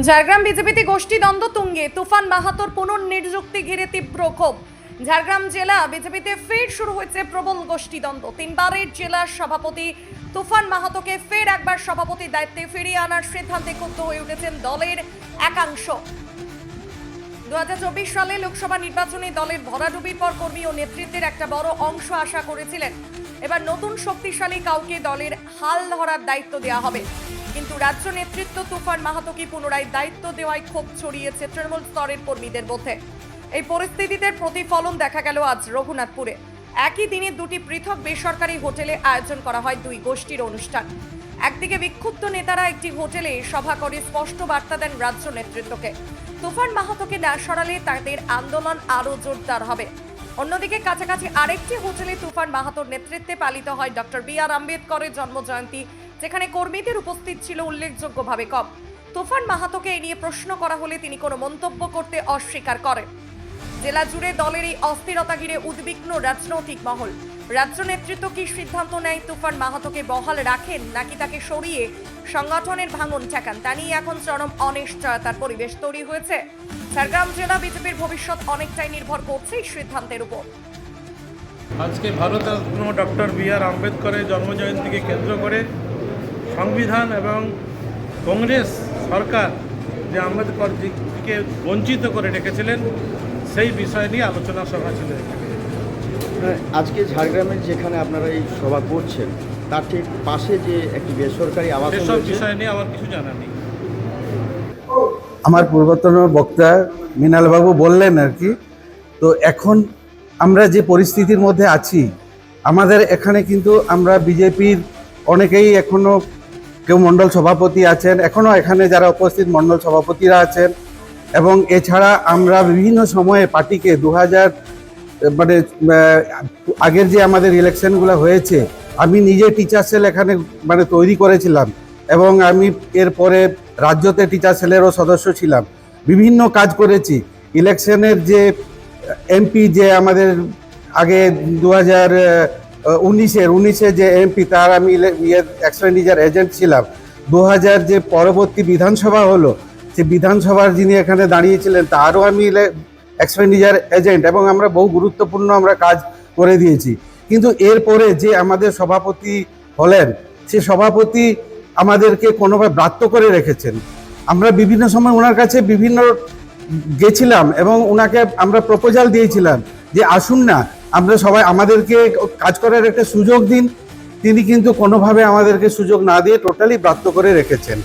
ঝাড়গ্রাম বিজেপিতে গোষ্ঠীদ্বন্দ্ব তুঙ্গে। তুফান মাহাতোর পুনর্নিযুক্তি ঘিরে তীব্র ক্ষোভ। ঝাড়গ্রাম জেলা বিজেপিতে ফের শুরু হয়েছে প্রবল গোষ্ঠীদ্বন্দ্ব। তিনবারের জেলার সভাপতি তুফান মাহাতোকে ফের একবার সভাপতি দায়িত্বে ফিরিয়ে আনার সিদ্ধান্তে ক্ষুব্ধ হয়ে উঠেছেন দলের একাংশ। দু হাজার চব্বিশ সালে লোকসভা নির্বাচনে দলের ভরাডুবির পর কর্মী ও নেতৃত্বের একটা বড় অংশ আশা করেছিলেন। এবার নতুন শক্তিশালী কাউকে দলের হাল ধরার দায়িত্ব দেওয়া হবে। কিন্তু রাজ্য নেতৃত্ব তুফান মাহাতোকে পুনরায় দায়িত্ব দেওয়ায় ক্ষোভ ছড়িয়েছে তৃণমূল স্তরের কর্মীদের মধ্যে। এই পরিস্থিতিতে প্রতিফলন দেখা গেল আজ রঘুনাথপুরে। একই দিনে দুটি পৃথক বেসরকারি হোটেলে আয়োজন করা হয় দুই গোষ্ঠীর অনুষ্ঠান। একদিকে বিক্ষুব্ধ নেতারা একটি হোটেলে সভা করে স্পষ্ট বার্তা দেন রাজ্য নেতৃত্বকে। তুফান মাহাতোকে না সরালে তাদের আন্দোলন আরও জোরদার হবে। অন্যদিকে কাছাকাছি আরেকটি হোটেলে তুফান মাহাতোর নেতৃত্বে পালিত হয় ডক্টর বি আর আম্বেদকরের জন্মজয়ন্তী যেখানে কর্মীদের উপস্থিত ছিল উল্লেখযোগ্যভাবে কম। তুফান মাহাতোকে এ নিয়ে প্রশ্ন করা হলে তিনি কোনো মন্তব্য করতে অস্বীকার করেন। জেলা জুড়ে দলের এই অস্থিরতা ঘিরে উদ্বিগ্ন রাজনৈতিক মহল। রাজ্য নেতৃত্ব কি সিদ্ধান্ত নেয় তুফান মাহাতোকে বহাল রাখেন, নাকি তাকে সরিয়ে সংগঠনের ভাঙন ঠেকান? তা নিয়ে এখন চরম অনিশ্চয়তার পরিবেশ তৈরি হয়েছে। ঝাড়গ্রাম জেলা বিজেপির ভবিষ্যৎ অনেকটাই নির্ভর করছে এই সিদ্ধান্তের উপর। আজকে ভারতরত্ন ডক্টর বি আর আম্বেদকরের জন্মজয়ন্তীকে কেন্দ্র করে সংবিধান এবং কংগ্রেস সরকার যে আম্বেদকরজিকে বঞ্চিত করে রেখেছিলেন সেই বিষয় নিয়ে আলোচনা সভা ছিল আজকে ঝাড়গ্রামের যেখানে আপনারা এই সভা করছেন তার ঠিক পাশে যে একটি বেসরকারি আবাসন সেসব রয়েছে বিষয় নিয়ে আমার কিছু জানা নেই। আমার পূর্বতন বক্তা মৃণালবাবু বললেন আর কি তো এখন আমরা যে পরিস্থিতির মধ্যে আছি আমাদের এখানে কিন্তু আমরা বিজেপির অনেকেই এখনও কেউ মণ্ডল সভাপতি আছেন এখনও এখানে যারা উপস্থিত মণ্ডল সভাপতিরা আছেন। এবং এছাড়া আমরা বিভিন্ন সময়ে পার্টিকে দু হাজার মানে আগের যে আমাদের ইলেকশনগুলো হয়েছে, আমি নিজে টিচার সেল এখানে মানে তৈরি করেছিলাম। এবং আমি এরপরে রাজ্যতে টিচার সেলেরও সদস্য ছিলাম। বিভিন্ন কাজ করেছি। ইলেকশনের যে এমপি যে আমাদের আগে দু হাজার উনিশের, উনিশে যে এমপি তার আমি এক্সপেন্ডিচার এজেন্ট ছিলাম। দু হাজার যে পরবর্তী বিধানসভা হলো, সে বিধানসভার যিনি এখানে দাঁড়িয়েছিলেন, তারও আমি এক্সপেন্ডিচার এজেন্ট এবং আমরা বহু গুরুত্বপূর্ণ আমরা কাজ করে দিয়েছি। কিন্তু এরপরে যে আমাদের সভাপতি হলেন, সে সভাপতি আমাদেরকে কোনোভাবে ব্রাত্য করে রেখেছেন। আমরা বিভিন্ন সময় ওনার কাছে বিভিন্ন গেছিলাম এবং ওনাকে আমরা প্রপোজাল দিয়েছিলাম যে আসুন না আমরা সবাই আমাদেরকে কাজ করার একটা সুযোগ দিন। তিনি কিন্তু কোনোভাবে আমাদেরকে সুযোগ না দিয়ে টোটালি ব্রাত্য করে রেখেছেন।